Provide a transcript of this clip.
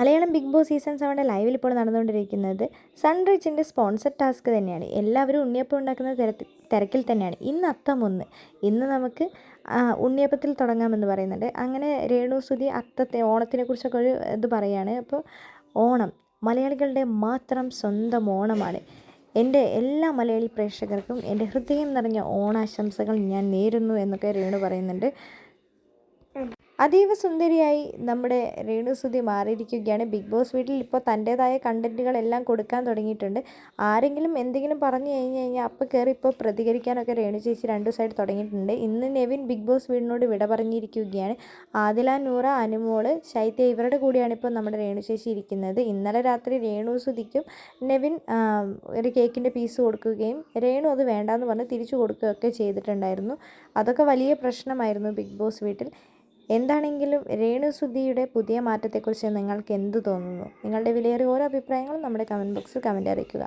Malayalam big boss season സെവന്റെ ലൈവിൽ ഇപ്പോൾ നടന്നുകൊണ്ടിരിക്കുന്നത് സൺറിച്ചിന്റെ സ്പോൺസർ ടാസ്ക് തന്നെയാണ്. എല്ലാവരും ഉണ്ണിയപ്പം ഉണ്ടാക്കുന്ന തിരത്തിൽ തിരക്കിൽ തന്നെയാണ്. ഇന്ന് അത്തം ഒന്ന്. ഇന്ന് നമുക്ക് ഉണ്ണിയപ്പത്തിൽ തുടങ്ങാമെന്ന് പറയുന്നുണ്ട്. അങ്ങനെ രേണു സുധി അത്തത്തെ ഓണത്തിനെ കുറിച്ചൊക്കെ ഒരു ഇത് പറയുകയാണ്. അപ്പോൾ ഓണം മലയാളികളുടെ മാത്രം സ്വന്തം ഓണമാണ്. എന്റെ എല്ലാ മലയാളി പ്രേക്ഷകർക്കും എന്റെ ഹൃദയം നിറഞ്ഞ ഓണാശംസകൾ ഞാൻ നേരുന്നു എന്നൊക്കെ രേണു പറയുന്നുണ്ട്. അതീവ സുന്ദരിയായി നമ്മുടെ രേണുസുതി മാറിയിരിക്കുകയാണ്. ബിഗ് ബോസ് വീട്ടിൽ ഇപ്പോൾ തന്റേതായ കണ്ടന്റുകളെല്ലാം കൊടുക്കാൻ തുടങ്ങിയിട്ടുണ്ട്. ആരെങ്കിലും എന്തെങ്കിലും പറഞ്ഞു കഴിഞ്ഞു കഴിഞ്ഞാൽ അപ്പോൾ കയറി ഇപ്പോൾ പ്രതികരിക്കാനൊക്കെ രേണു ചേച്ചി രണ്ടു സൈഡ് തുടങ്ങിയിട്ടുണ്ട്. ഇന്ന് നെവിൻ ബിഗ് ബോസ് വീടിനോട് വിട പറഞ്ഞിരിക്കുകയാണ്. ആദില നൂറ അനുമോൾ ശൈത്യ ഇവരുടെ കൂടിയാണ് ഇപ്പോൾ നമ്മുടെ രേണു ചേച്ചി ഇരിക്കുന്നത്. ഇന്നലെ രാത്രി രേണു സുധിക്കും നെവിൻ ഒരു കേക്കിന്റെ പീസ് കൊടുക്കുകയും രേണു അത് വേണ്ടാന്ന് പറഞ്ഞ് തിരിച്ചു കൊടുക്കുകയൊക്കെ ചെയ്തിട്ടുണ്ടായിരുന്നു. അതൊക്കെ വലിയ പ്രശ്നമായിരുന്നു ബിഗ് ബോസ് വീട്ടിൽ. എന്താണെങ്കിലും രേണു സുധിയുടെ പുതിയ മാറ്റത്തെക്കുറിച്ച് നിങ്ങൾക്ക് എന്ത് തോന്നുന്നു? നിങ്ങളുടെ വിലയേറിയ ഓരോ അഭിപ്രായങ്ങളും നമ്മുടെ കമന്റ് ബോക്സിൽ കമന്റ് അറിയിക്കുക.